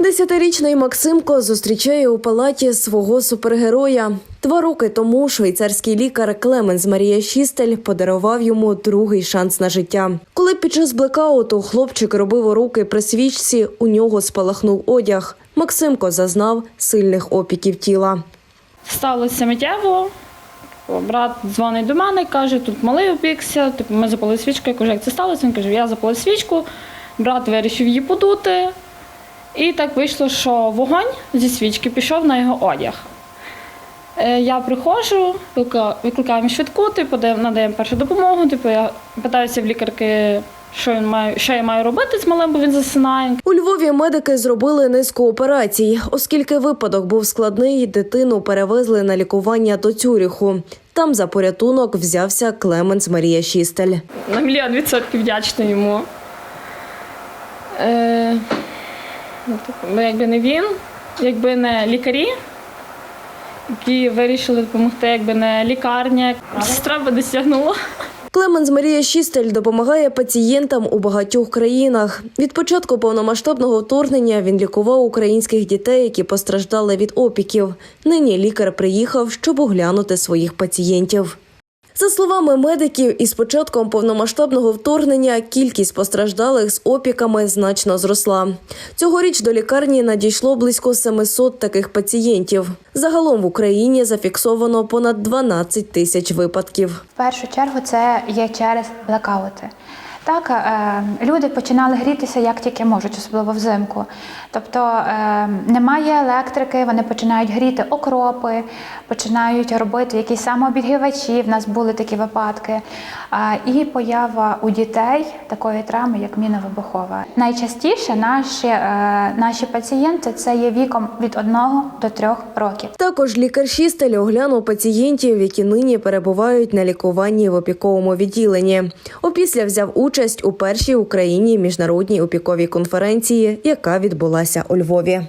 Десятирічний Максимко зустрічає у палаті свого супергероя. Два роки тому швейцарський лікар Клеменс Марія Шістель подарував йому другий шанс на життя. Коли під час блекауту хлопчик робив уроки при свічці, у нього спалахнув одяг. Максимко зазнав сильних опіків тіла. Сталося миттєво. Брат дзвонить до мене, каже, тут малий опікся, типу, ми запалили свічку. Я кажу, як це сталося? Він каже, я запалив свічку, брат вирішив її подути. І так вийшло, що вогонь зі свічки пішов на його одяг. Е, Я приходжу, викликаємо швидку, типу, надаємо першу допомогу. Типу, я питаюся в лікарки, що, він має, що я маю робити з малим, бо він засинає. У Львові медики зробили низку операцій. Оскільки випадок був складний, дитину перевезли на лікування до Цюріху. Там за порятунок взявся Клеменс Марія Шістель. На мільйон відсотків вдячна йому. Е, ну, типу, якби не він, якби не лікарі, які вирішили допомогти, якби не лікарня, сестра би досягнула. Клеменс Марія Шістель допомагає пацієнтам у багатьох країнах. Від початку повномасштабного вторгнення він лікував українських дітей, які постраждали від опіків. Нині лікар приїхав, щоб оглянути своїх пацієнтів. За словами медиків, із початком повномасштабного вторгнення кількість постраждалих з опіками значно зросла. Цьогоріч до лікарні надійшло близько 700 таких пацієнтів. Загалом в Україні зафіксовано понад 12 тисяч випадків. В першу чергу це є через блекаути. Так, е, люди починали грітися як тільки можуть, особливо взимку. Тобто е, немає електрики, вони починають гріти окропи, починають робити якісь самообігрівачі. В нас були такі випадки. І поява у дітей такої травми, як міновибухова. Найчастіше наші, е, наші пацієнти це є віком від 1 до 3 років. Також лікар Шістель оглянув пацієнтів, які нині перебувають на лікуванні в опіковому відділенні. Опісля взяв участь у першій Україні міжнародній опіковій конференції, яка відбулася у Львові.